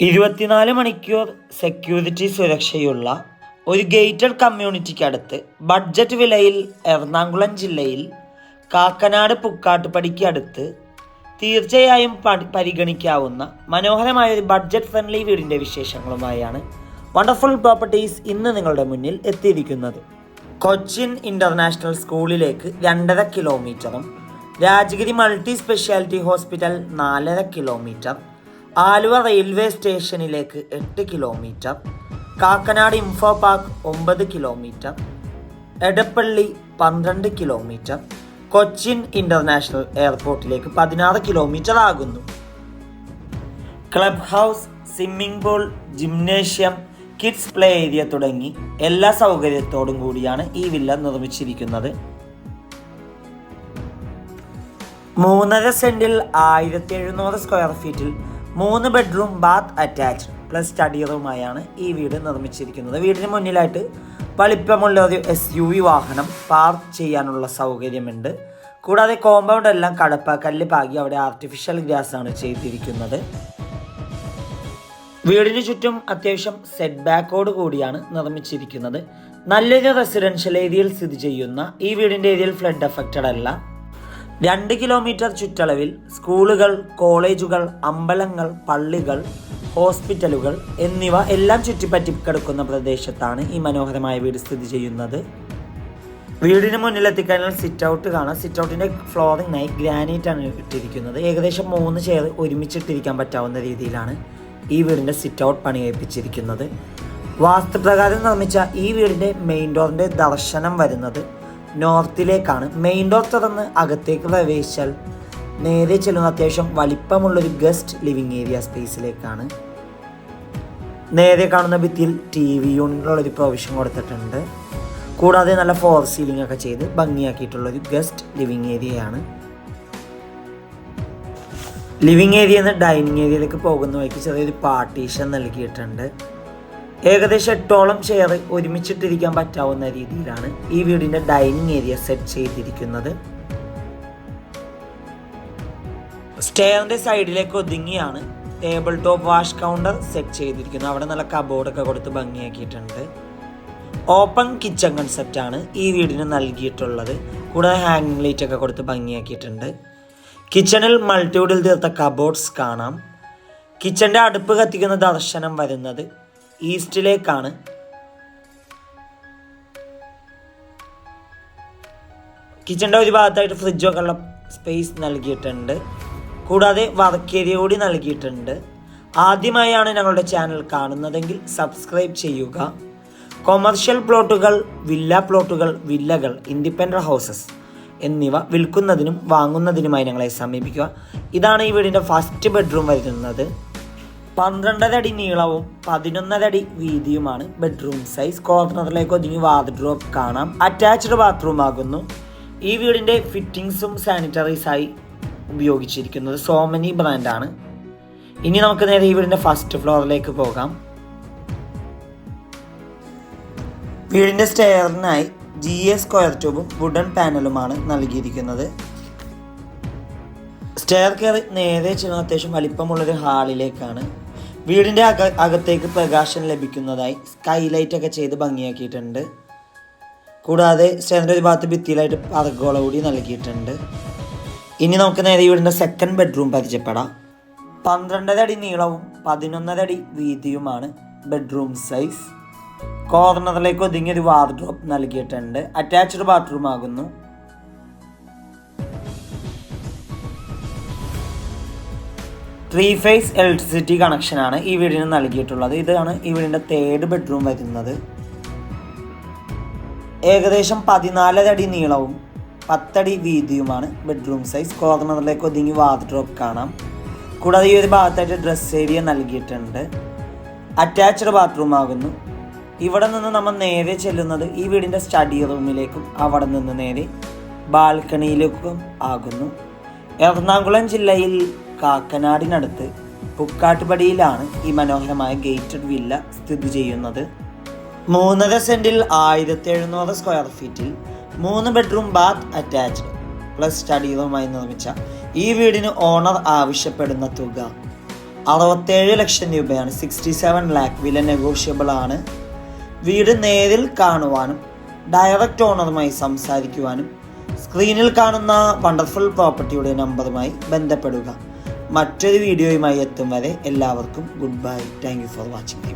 ഇരുപത്തിനാല് മണിക്കൂർ സെക്യൂരിറ്റി സുരക്ഷയുള്ള ഒരു ഗേറ്റഡ് കമ്മ്യൂണിറ്റിക്കടുത്ത് ബഡ്ജറ്റ് വിലയിൽ എറണാകുളം ജില്ലയിൽ കാക്കനാട് പുക്കാട്ടുപടിക്ക് അടുത്ത് തീർച്ചയായും പരിഗണിക്കാവുന്ന മനോഹരമായ ഒരു ബഡ്ജറ്റ് ഫ്രണ്ട്ലി വീടിന്റെ വിശേഷങ്ങളുമായാണ് വണ്ടർഫുൾ പ്രോപ്പർട്ടീസ് ഇന്ന് നിങ്ങളുടെ മുന്നിൽ എത്തിയിരിക്കുന്നത്. കൊച്ചിൻ ഇന്റർനാഷണൽ സ്കൂളിലേക്ക് രണ്ടര കിലോമീറ്ററും രാജഗിരി മൾട്ടി സ്പെഷ്യാലിറ്റി ഹോസ്പിറ്റൽ നാലര കിലോമീറ്റർ ആലുവ റെയിൽവേ സ്റ്റേഷനിലേക്ക് എട്ട് കിലോമീറ്റർ കാക്കനാട് ഇൻഫോ പാർക്ക് ഒമ്പത് കിലോമീറ്റർ എടപ്പള്ളി പന്ത്രണ്ട് കിലോമീറ്റർ കൊച്ചിൻ ഇന്റർനാഷണൽ എയർപോർട്ടിലേക്ക് പതിനാറ് കിലോമീറ്റർ ആകുന്നു. Club house swimming pool gymnasium kids play area തുടങ്ങി എല്ലാ സൗകര്യത്തോടും കൂടിയാണ് ഈ വില്ല നിർമ്മിച്ചിരിക്കുന്നത്. മൂന്നര സെന്റിൽ ആയിരത്തി എഴുന്നൂറ് സ്ക്വയർ ഫീറ്റിൽ മൂന്ന് bedroom bath attached plus study റൂമായാണ് ഈ വീട് നിർമ്മിച്ചിരിക്കുന്നത്. വീടിന് മുന്നിലായിട്ട് വലിപ്പമുള്ള ഒരു എസ് യു വി വാഹനം പാർക്ക് ചെയ്യാനുള്ള സൗകര്യമുണ്ട്. കൂടാതെ കോമ്പൗണ്ട് എല്ലാം കടപ്പ കല്ല് പാകി അവിടെ ആർട്ടിഫിഷ്യൽ ഗ്രാസ് ആണ് ചെയ്തിരിക്കുന്നത്. വീടിന് ചുറ്റും അത്യാവശ്യം സെറ്റ് ബാക്കോട് കൂടിയാണ് നിർമ്മിച്ചിരിക്കുന്നത്. നല്ലൊരു റെസിഡൻഷ്യൽ ഏരിയയിൽ സ്ഥിതി ചെയ്യുന്ന ഈ വീടിന്റെ ഏരിയയിൽ ഫ്ലഡ് എഫക്റ്റഡ് അല്ല. രണ്ട് കിലോമീറ്റർ ചുറ്റളവിൽ സ്കൂളുകൾ കോളേജുകൾ അമ്പലങ്ങൾ പള്ളികൾ ഹോസ്പിറ്റലുകൾ എന്നിവ എല്ലാം ചുറ്റിപ്പറ്റി കിടക്കുന്ന പ്രദേശത്താണ് ഈ മനോഹരമായ വീട് സ്ഥിതി ചെയ്യുന്നത്. വീടിന് മുന്നിലെത്തിക്കഴിഞ്ഞാൽ സിറ്റ് ഔട്ട് കാണാം. സിറ്റ് ഔട്ടിന്റെ ഫ്ലോറിങ്ങിനായി ഗ്രാനൈറ്റ് ആണ് ഇട്ടിരിക്കുന്നത്. ഏകദേശം മൂന്ന് ചെയർ ഒരുമിച്ചിട്ടിരിക്കാൻ പറ്റാവുന്ന രീതിയിലാണ് ഈ വീടിന്റെ സിറ്റ് ഔട്ട് പണികഴിപ്പിച്ചിരിക്കുന്നത് വാസ്തുപ്രകാരം നിർമ്മിച്ച ഈ വീടിന്റെ മെയിൻ ഡോറിന്റെ ദർശനം വരുന്നത് നോർത്തിലേക്കാണ് മെയിൻ ഡോർ തുറന്ന് അകത്തേക്ക് പ്രവേശിച്ചാൽ നേരെ ചെല്ലുന്ന അത്യാവശ്യം വലിപ്പമുള്ളൊരു ഗസ്റ്റ് ലിവിങ് ഏരിയ സ്പേസിലേക്കാണ്. നേരെ കാണുന്ന ഭിത്തിയിൽ ടി വി യൂണിറ്റിലുള്ളൊരു പ്രൊവിഷൻ കൊടുത്തിട്ടുണ്ട്. കൂടാതെ നല്ല ഫോർ സീലിംഗ് ഒക്കെ ചെയ്ത് ഭംഗിയാക്കിയിട്ടുള്ളൊരു ഗസ്റ്റ് ലിവിങ് ഏരിയയാണ്. ലിവിങ് ഏരിയയിൽ നിന്ന് ഡൈനിങ് ഏരിയയിലേക്ക് പോകുന്ന വഴിക്ക് ചെറിയൊരു പാർട്ടീഷൻ നൽകിയിട്ടുണ്ട്. ഏകദേശം എട്ടോളം ചെയർ ഒരുമിച്ചിട്ടിരിക്കാൻ പറ്റാവുന്ന രീതിയിലാണ് ഈ വീടിന്റെ ഡൈനിങ് ഏരിയ സെറ്റ് ചെയ്തിരിക്കുന്നത്. സ്റ്റെയറിന്റെ സൈഡിലേക്ക് ഒതുങ്ങിയാണ് table top wash counter set ചെയ്തിരിക്കുന്നത്. അവിടെ നല്ല കബോർഡൊക്കെ കൊടുത്ത് ഭംഗിയാക്കിയിട്ടുണ്ട്. ഓപ്പൺ കിച്ചൺ കൺസെപ്റ്റ് ആണ് ഈ വീടിന് നൽകിയിട്ടുള്ളത്. കൂടാതെ ഹാങ്ങിങ് ലൈറ്റ് ഒക്കെ കൊടുത്ത് ഭംഗിയാക്കിയിട്ടുണ്ട്. കിച്ചണിൽ മൾട്ടിവുഡിൽ തീർത്ത കബോർഡ്സ് കാണാം. കിച്ചന്റെ അടുപ്പ് കത്തിക്കുന്ന ദർശനം വരുന്നത് ഈസ്റ്റിലേക്കാണ്. കിച്ചന്റെ ഒരു ഭാഗത്തായിട്ട് ഫ്രിഡ്ജൊക്കെ ഉള്ള സ്പേസ് നൽകിയിട്ടുണ്ട്. കൂടാതെ കൂടി നൽകിയിട്ടുണ്ട്. ആദ്യമായാണ് ഞങ്ങളുടെ ചാനൽ കാണുന്നതെങ്കിൽ സബ്സ്ക്രൈബ് ചെയ്യുക. കൊമേർഷ്യൽ പ്ലോട്ടുകൾ വില്ല പ്ലോട്ടുകൾ വില്ലകൾ ഇൻഡിപെൻഡന്റ് ഹൗസസ് എന്നിവ വിൽക്കുന്നതിനും വാങ്ങുന്നതിനുമായി ഞങ്ങളെ സമീപിക്കുക. ഇതാണ് ഈ വീടിന്റെ ഫസ്റ്റ് ബെഡ്റൂം വരുന്നത്. പന്ത്രണ്ടര അടി നീളവും പതിനൊന്നര അടി വീതിയുമാണ് ബെഡ്റൂം സൈസ്. കോർണറിലേക്ക് ഒതുങ്ങി വാർഡ്രോബ് കാണാം. അറ്റാച്ച്ഡ് ബാത്റൂം ആകുന്നു ഈ വീടിന്റെ ഫിറ്റിംഗ്സും സാനിറ്ററീസായി ഉപയോഗിച്ചിരിക്കുന്നത്. സോമനി ബ്രാൻഡാണ് ഇനി നമുക്ക് നേരെ ഈ വീടിന്റെ ഫസ്റ്റ് ഫ്ലോറിലേക്ക് പോകാം. വീടിന്റെ സ്റ്റെയറിനായി ജി എ സ്ക്വയർ ട്യൂബും വുഡൻ പാനലുമാണ് നൽകിയിരിക്കുന്നത്. സ്റ്റെയർ കയറി നേരെ ചെന്ന് അത്യാവശ്യം വലിപ്പമുള്ളൊരു ഹാളിലേക്കാണ് വീടിന്റെ അക അകത്തേക്ക് പ്രകാശം ലഭിക്കുന്നതായി സ്കൈലൈറ്റ് ഒക്കെ ചെയ്ത് ഭംഗിയാക്കിയിട്ടുണ്ട്. കൂടാതെ സ്റ്റെയറിന്റെ ഒരു ഭാഗത്ത് ഭിത്തിയിലായിട്ട് പറഗോള കൂടി നൽകിയിട്ടുണ്ട്. ഇനി നമുക്ക് നേരെ വീടിന്റെ സെക്കൻഡ് ബെഡ്റൂം പരിചയപ്പെടാം. പന്ത്രണ്ടര അടി നീളവും പതിനൊന്നര അടി വീതിയുമാണ് ബെഡ്റൂം സൈസ് കോർണറിലേക്ക് ഒതുങ്ങിയൊരു വാർഡ്രോപ്പ് നൽകിയിട്ടുണ്ട്. അറ്റാച്ച്ഡ് ബാത്റൂം ആകുന്നു. ത്രീ ഫേസ് ഇലക്ട്രിസിറ്റി കണക്ഷനാണ് ഈ വീടിന് നൽകിയിട്ടുള്ളത്. ഇതാണ് ഈ വീടിന്റെ തേർഡ് ബെഡ്റൂം വരുന്നത്. ഏകദേശം പതിനാലര അടി നീളവും പത്തടി വീതിയുമാണ് ബെഡ്റൂം സൈസ് കോർണറിലേക്ക് ഒതുങ്ങി വാർഡ്രോബ് കാണാം. കൂടാതെ ഈ ഒരു ഭാഗത്തായിട്ട് ഡ്രസ് ഏരിയ നൽകിയിട്ടുണ്ട്. അറ്റാച്ച്ഡ് ബാത്റൂം ആകുന്നു. ഇവിടെ നിന്ന് നമ്മൾ നേരെ ചെല്ലുന്നത് ഈ വീടിന്റെ സ്റ്റഡി റൂമിലേക്കും അവിടെ നിന്ന് നേരെ ബാൽക്കണിയിലേക്കും ആകുന്നു. എറണാകുളം ജില്ലയിൽ കാക്കനാടിനടുത്ത് പുക്കാട്ടുപടിയിലാണ് ഈ മനോഹരമായ ഗേറ്റഡ് വില്ല സ്ഥിതി ചെയ്യുന്നത്. മൂന്നര സെന്റിൽ ആയിരത്തി എഴുന്നൂറ് സ്ക്വയർ ഫീറ്റിൽ മൂന്ന് bedroom bath attached plus study റൂമായി നിർമ്മിച്ച ഈ വീടിന് ഓണർ ആവശ്യപ്പെടുന്ന തുക അറുപത്തേഴ് ലക്ഷം രൂപയാണ്. സിക്സ്റ്റി സെവൻ ലാക്ക് വില നെഗോഷ്യബിൾ ആണ്. വീട് നേരിൽ കാണുവാനും ഡയറക്റ്റ് ഓണറുമായി സംസാരിക്കുവാനും സ്ക്രീനിൽ കാണുന്ന വണ്ടർഫുൾ പ്രോപ്പർട്ടിയുടെ നമ്പറുമായി ബന്ധപ്പെടുക. മറ്റൊരു വീഡിയോയുമായി എത്തും വരെ എല്ലാവർക്കും goodbye thank you for watching